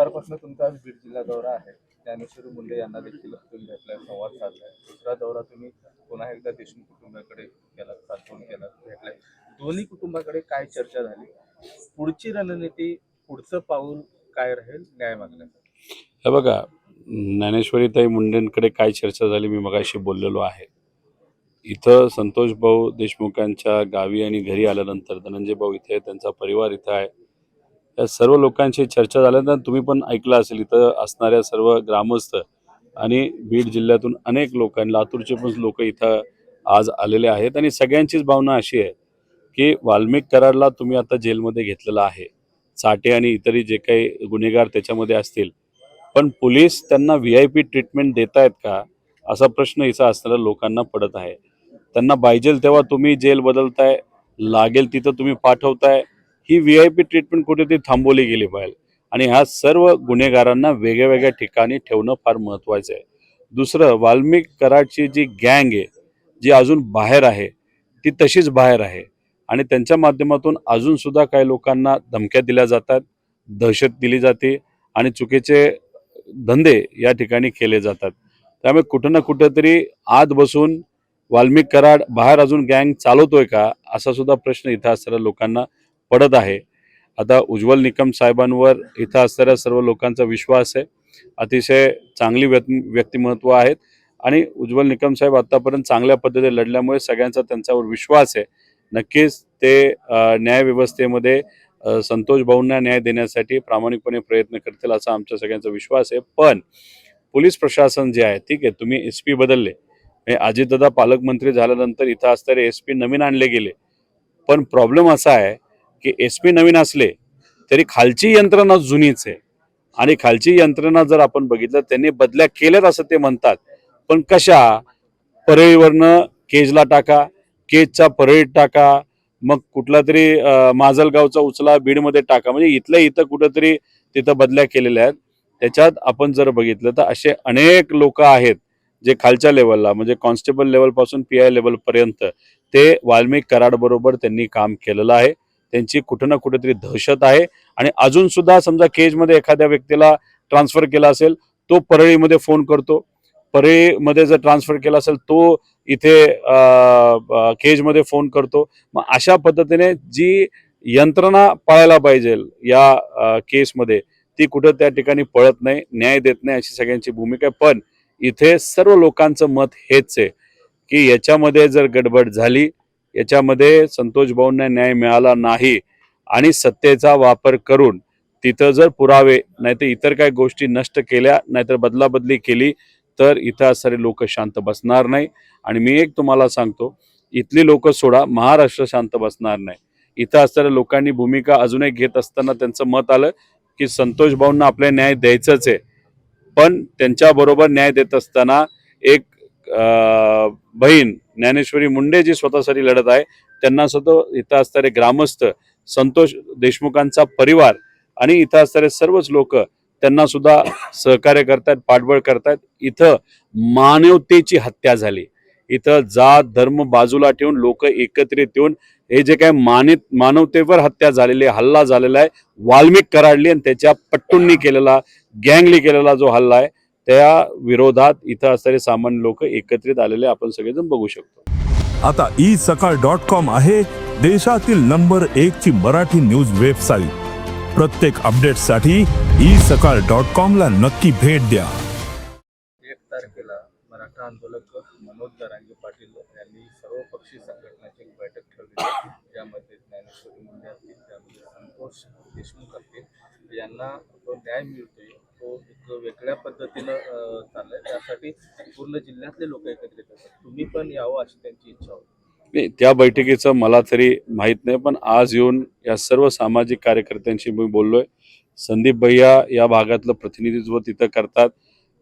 दुपारपासून तुमचा आज बीड जिल्हा दौरा आहे. ज्ञानेश्वर मुंडे यांना देखील तुम्ही भेटलाय संवाद साधलाय. दुसरा दौरा तुम्ही पुन्हा एकदा देशमुख कुटुंबाकडे गेला सातवून गेला भेटलाय. दोन्ही कुटुंबाकडे काय चर्चा झाली? पुढची रणनीती पुढचं पाऊल काय राहील? न्याय मागण्यासाठी हे बघा ज्ञानेश्वरीताई मुंडेंकडे काय चर्चा झाली मी मगाशी बोललेलो आहे. इथं संतोष भाऊ देशमुखांच्या गावी आणि घरी आल्यानंतर धनंजय भाऊ इथे आहे, त्यांचा परिवार इथं आहे. या सर्व लोकांशी चर्चा झाल्यानंतर तुम्ही पण ऐकलं असेल इथं असणाऱ्या सर्व ग्रामस्थ आणि बीड जिल्ह्यातून अनेक लोकांनी लातूरचे पण लोक इथं आज आलेले आहेत. आणि सगळ्यांचीच भावना अशी आहे की वाल्मिक करारला तुम्ही आता जेलमध्ये घेतलेला आहे. चाटे आणि इतरही जे काही गुन्हेगार त्याच्यामध्ये असतील पण पोलीस त्यांना व्ही आय पी ट्रीटमेंट देत आहेत का? असा प्रश्न इथं असणाऱ्या लोकांना पडत आहे. त्यांना पाहिजेल तेव्हा तुम्ही जेल बदलताय लागेल तिथं तुम्ही पाठवताय. ही व्ही आय पी ट्रीटमेंट कुठेतरी थांबवली गेली पाहिजे. आणि ह्या सर्व गुन्हेगारांना वेगळ्या वेगळ्या ठिकाणी ठेवणं फार महत्त्वाचं आहे. दुसरं वाल्मिक कराडची जी गँग आहे जी अजून बाहेर आहे ती तशीच बाहेर आहे. आणि त्यांच्या माध्यमातून अजूनसुद्धा काही लोकांना धमक्या दिल्या जातात दहशत दिली जाते आणि चुकीचे धंदे या ठिकाणी केले जातात. त्यामुळे कुठं ना कुठंतरी आत बसून वाल्मिक कराड बाहेर अजून गँग चालवतोय का असा सुद्धा प्रश्न इथं असणाऱ्या लोकांना पडत आहे. आता उज्ज्वल निकम साहेबांवर इथं असणाऱ्या सर्व लोकांचा विश्वास आहे. अतिशय चांगली व्यक्तिमत्व आहेत. आणि उज्ज्वल निकम साहेब आतापर्यंत चांगल्या पद्धतीने लढल्यामुळे सगळ्यांचा त्यांच्यावर विश्वास आहे. नक्कीच ते न्यायव्यवस्थेमध्ये संतोष भाऊंना न्याय देण्यासाठी प्रामाणिकपणे प्रयत्न करतील असा आमच्या सगळ्यांचा विश्वास आहे. पण पोलीस प्रशासन जे आहे ठीक आहे तुम्ही एस पी बदलले. हे अजितदादा पालकमंत्री झाल्यानंतर इथं असणारे एस पी नवीन आणले गेले. पण प्रॉब्लेम असा आहे की एस पी नवीन असले तरी खालची यंत्रणा जुनीच आहे. आणि खालची यंत्रणा जर आपण बघितलं त्यांनी बदल्या केल्यात असं ते म्हणतात. पण कशा? परळीवरनं केजला टाका केजचा परळीत टाका मग कुठला तरी माजलगावचा उचला बीडमध्ये टाका. म्हणजे इथल्या इथं कुठंतरी तिथं बदल्या केलेल्या आहेत. त्याच्यात आपण जर बघितलं तर असे अनेक लोक आहेत जे खालच्या लेवलला म्हणजे कॉन्स्टेबल लेवलपासून पी आय लेवलपर्यंत ते वाल्मिक कराड बरोबर त्यांनी काम केलेलं आहे. त्यांची कुठं ना कुठेतरी दहशत आहे. आणि अजून सुद्धा समजा केजमध्ये एखाद्या व्यक्तीला ट्रान्सफर केला असेल तो परळीमध्ये फोन करतो. परळीमध्ये जर ट्रान्सफर केला असेल तो इथे केजमध्ये फोन करतो. मग अशा पद्धतीने जी यंत्रणा पाळायला पाहिजे या केसमध्ये ती कुठं त्या ठिकाणी पळत नाही न्याय देत नाही अशी सगळ्यांची भूमिका आहे. पण इथे सर्व लोकांचं मत हेच आहे की याच्यामध्ये जर गडबड झाली याच्यामध्ये संतोष भाऊंना न्याय मिळाला नाही आणि सत्तेचा वापर करून तिथं जर पुरावे नाहीतर इतर काही गोष्टी नष्ट केल्या नाहीतर बदलाबदली केली तर इथं असणारे लोक शांत बसणार नाही. आणि मी एक तुम्हाला सांगतो इथली लोक सोडा महाराष्ट्र शांत बसणार नाही. इथं असणाऱ्या लोकांनी भूमिका अजूनही घेत असताना त्यांचं मत आलं की संतोष भाऊंना आपले न्याय द्यायचंच आहे. पण त्यांच्याबरोबर न्याय देत असताना एक बहीण ज्ञानेश्वरी मुंडे जी स्वतःसाठी लढत आहे त्यांना सुद्धा इथं असणारे ग्रामस्थ संतोष देशमुखांचा परिवार आणि इथं असणारे सर्वच लोक त्यांना सुद्धा सहकार्य करतायत पाठबळ करतायत. इथं मानवतेची हत्या झाली. इथं जात धर्म बाजूला ठेवून लोक एकत्रित येऊन हे जे काय मानित मानवतेवर हत्या झालेली आहे, हल्ला झालेला आहे वाल्मिक कराडली आणि त्याच्या पट्टूंनी केलेला गँगली केलेला जो हल्ला आहे त्या विरोधात इथं असणारे सामान्य लोक एकत्रित आलेले आपण सगळेजण बघू शकतो. आता ई सकाळ डॉट कॉम आहे देशातील नंबर एक ची मराठी न्यूज वेबसाईट. प्रत्येक अपडेटसाठी ई सकाळ डॉट कॉम ला नक्की भेट द्या. एक तारखेला मराठा आंदोलक मनोज दरांगे पाटील यांनी सर्व पक्षी संघटनेची एक बैठक ठेवली आहे. यामध्ये ज्ञानेश्वरी मुंडे असतील त्यामध्ये संतोष देशमुख असतील. यांना तो न्याय मिळतोय. तो एक वेगळ्या पद्धतीनं चाललाय. त्यासाठी पूर्ण जिल्ह्यातले लोक एकत्रित असतात. तुम्ही पण यावं अशी त्यांची इच्छा होती. नाही, त्या बैठकीचं मला तरी माहीत नाही पण आज येऊन या सर्व सामाजिक कार्यकर्त्यांशी मी बोललोय. संदीप भैया या भागातलं प्रतिनिधित्व तिथं करतात.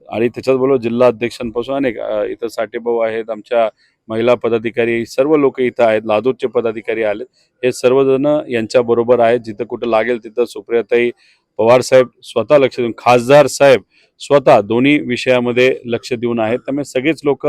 आणि त्याच्यात बोललो जिल्हा अध्यक्षांपासून अनेक इथं साठेभाऊ आहेत आमच्या महिला पदाधिकारी सर्व लोक इथं आहेत लादूरचे पदाधिकारी आलेत. हे सर्वजण यांच्या बरोबर आहेत. जिथं कुठं लागेल तिथं सुप्रियाताई पवार साहेब स्वतः लक्ष देऊन खासदार साहेब स्वतः दोन्ही विषयामध्ये लक्ष देऊन आहेत. त्यामुळे सगळेच लोक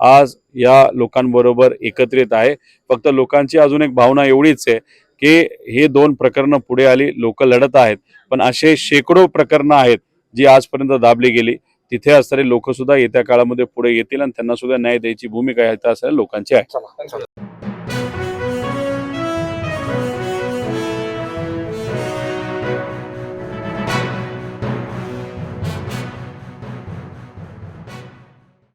आज या लोकांबरोबर एकत्रित आहे फक्त लोकांची अजून एक भावना एवढीच आहे की हे दोन प्रकरणं पुढे आली लोक लढत आहेत. पण असे शेकडो प्रकरणं आहेत जी आजपर्यंत दाबली गेली. तिथे असणारे लोक सुद्धा येत्या काळामध्ये पुढे येतील आणि त्यांना सुद्धा न्याय द्यायची भूमिका आहे असणाऱ्या लोकांची आहे.